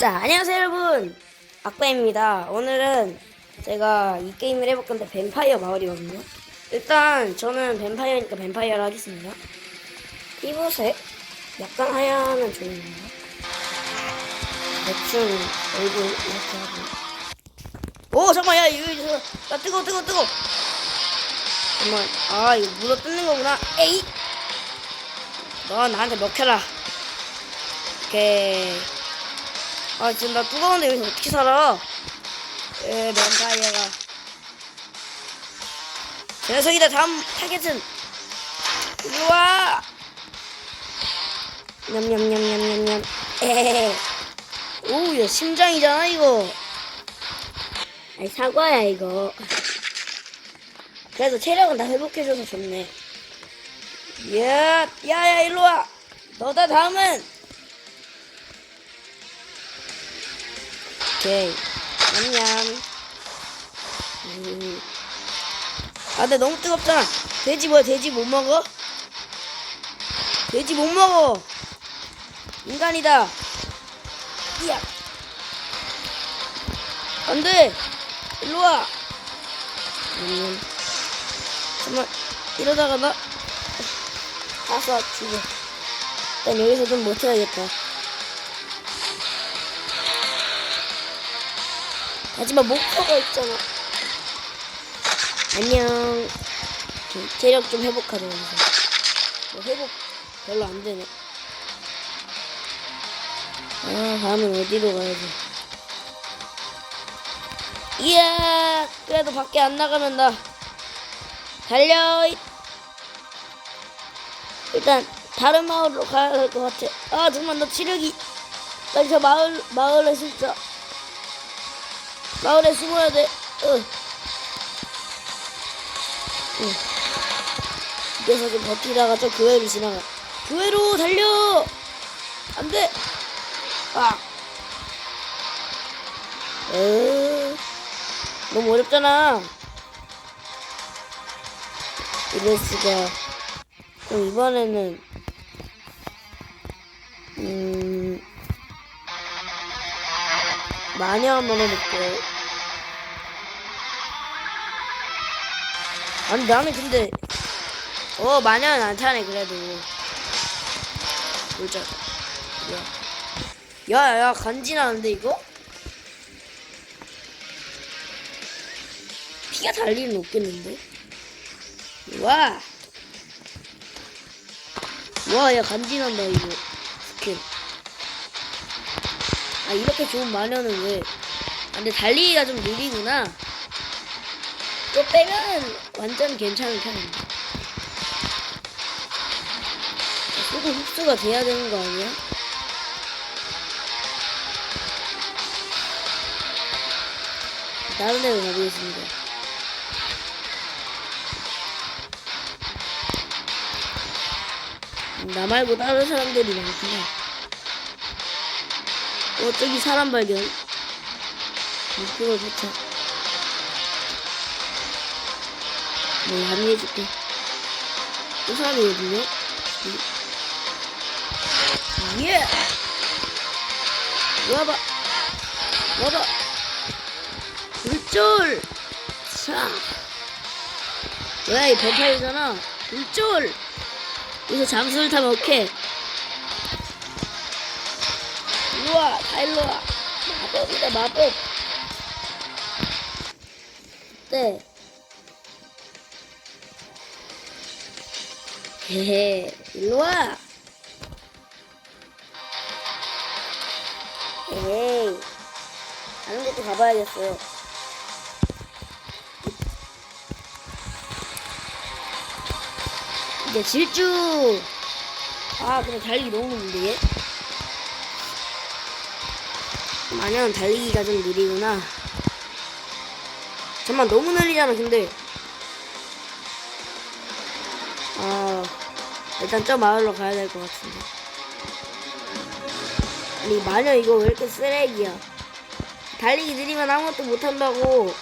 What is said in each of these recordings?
자, 안녕하세요, 여러분. 악바입니다. 오늘은 제가 이 게임을 해볼 건데, 뱀파이어 마을이거든요. 일단, 저는 뱀파이어니까 뱀파이어를 하겠습니다. 피부색? 약간 하얀은 좋은가요? 대충 얼굴 이렇게 하고. 오, 잠깐만, 야, 이거, 이거, 나 뜨거, 뜨거, 뜨거. 잠깐만, 아, 이거 물어 뜯는 거구나. 에이! 너 나한테 먹혀라. 오케이. 아 지금 나 뜨거운데 여기서 어떻게 살아? 에 뱀파이어가. 제 녀석이다 다음 타겟은. 일로와! 냠냠냠냠냠냠. 에헤헤 오야 심장이잖아 이거. 아니 사과야 이거. 그래도 체력은 다 회복해줘서 좋네. 야 야야 일로 와. 너다 다음은 오케이. 냠냠. 음. 아, 근데 너무 뜨겁잖아. 돼지 뭐야? 돼지 못 먹어? 돼지 못 먹어. 인간이다. 이야. 안 돼. 일로 와. 냠냠. 잠깐만. 이러다가 나. 가서 죽어. 일단 여기서 좀 버텨야겠다. 하지만 목표가 있잖아. 안녕. 좀 체력 좀 회복하자, 여기서. 뭐 회복 별로 안 되네. 아, 다음은 어디로 가야지. 이야, 그래도 밖에 안 나가면 나 달려. 일단 다른 마을로 가야 될것 같아. 아, 정말 너 치력이. 빨리 저 마을 마을에 진짜. 마을에 숨어야 돼. 어. 응. 이 녀석이 버티다가 저 교회를 지나가. 교회로 달려! 안 돼! 아! 에 너무 어렵잖아. 이럴 수가. 그럼 이번에는, 음, 마녀 한번 해볼게요. 아니 나는 근데 어 마녀는 안 타네 그래도 보자 야야 야 간지나는데 이거? 피가 달 일은 없겠는데? 와! 와, 야, 간지난다, 이거. 스킨. 아, 이렇게 좋은 마녀는 왜? 아, 근데 달리기가 좀 느리구나. 또 빼면은 완전 괜찮은 편입니다. 조금 흡수가 돼야 되는 거 아니야? 다른 데로 가보겠습니다. 나 말고 다른 사람들이 많구나. 어, 저기 사람 발견. 목표가 도착. 뭐, 합의해줄게. 또 사람이거든요? 예! 와봐! 와봐! 불쫄! 자! 뭐야, 이 뱀파이어잖아. 불쫄! 여기서 잠수를 타면 오케이. 일로와, 다 일로와. 마법이다, 마법. 네. 헤헤, 일로와. 에이, 다른 곳도 가봐야겠어요. 이제 질주. 아, 근데 달리기 너무 얘? 마녀는 달리기가 좀 느리구나. 잠만 너무 느리잖아, 근데. 아, 일단 저 마을로 가야 될 것 같은데. 아니, 마녀 이거 왜 이렇게 쓰레기야? 달리기 느리면 아무것도 못한다고.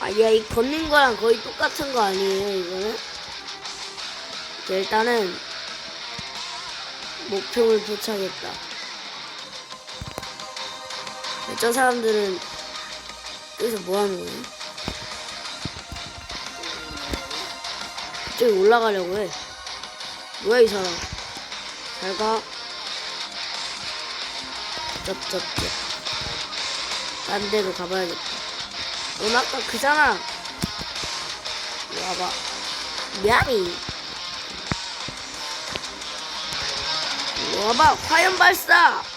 아, 야, 이 걷는 거랑 거의 똑같은 거 아니에요, 이거는? 자, 일단은, 목표를 도착했다. 저 사람들은 여기서 뭐 하는 거예요? 저기 올라가려고 해. 뭐야 이 사람? 잘 가. 쩝쩝쩝. 딴 데로 가봐야겠다. 넌 아까 그잖아. 이리 와봐. 미안해. 이리 와봐. 화염 발사.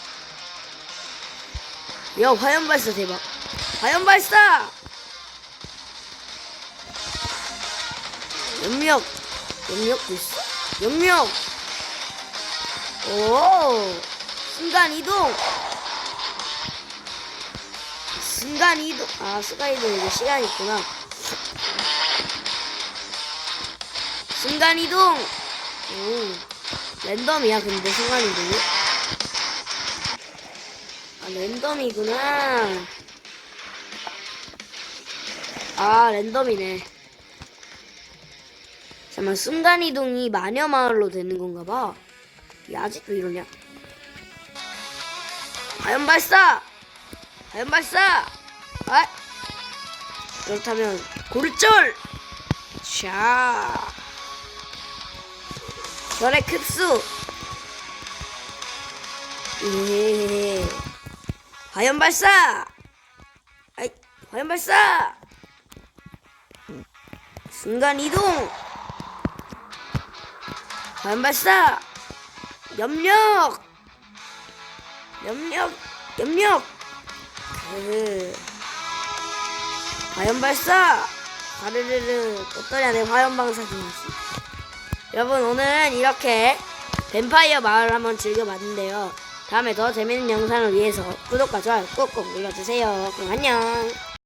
야 화염 발사 대박. 화염 발사. 연력. 연력도 있어. 연력. 오. 순간 이동. 순간 이동. 아 순간 이동 이제 시간 있구나. 순간 이동. 오. 랜덤이야 근데 순간 이동이. 아 랜덤이구나. 아 랜덤이네. 잠깐만 순간 이동이 마녀 마을로 되는 건가 봐. 야, 아직도 이러냐? 화염 발사! 화염 발사! 아! 그렇다면 골절! 자, 별의 급수! 예. 화염 발사! 아이, 화염 발사! 순간 이동! 화염 발사! 염력! 염력! 염력! 그 화염 발사! 가르르르 어떠냐 내 화염 방사기 맛이 여러분 오늘은 이렇게 뱀파이어 마을 한번 즐겨봤는데요 다음에 더 재밌는 영상을 위해서 구독과 좋아요 꾹꾹 눌러주세요. 그럼 안녕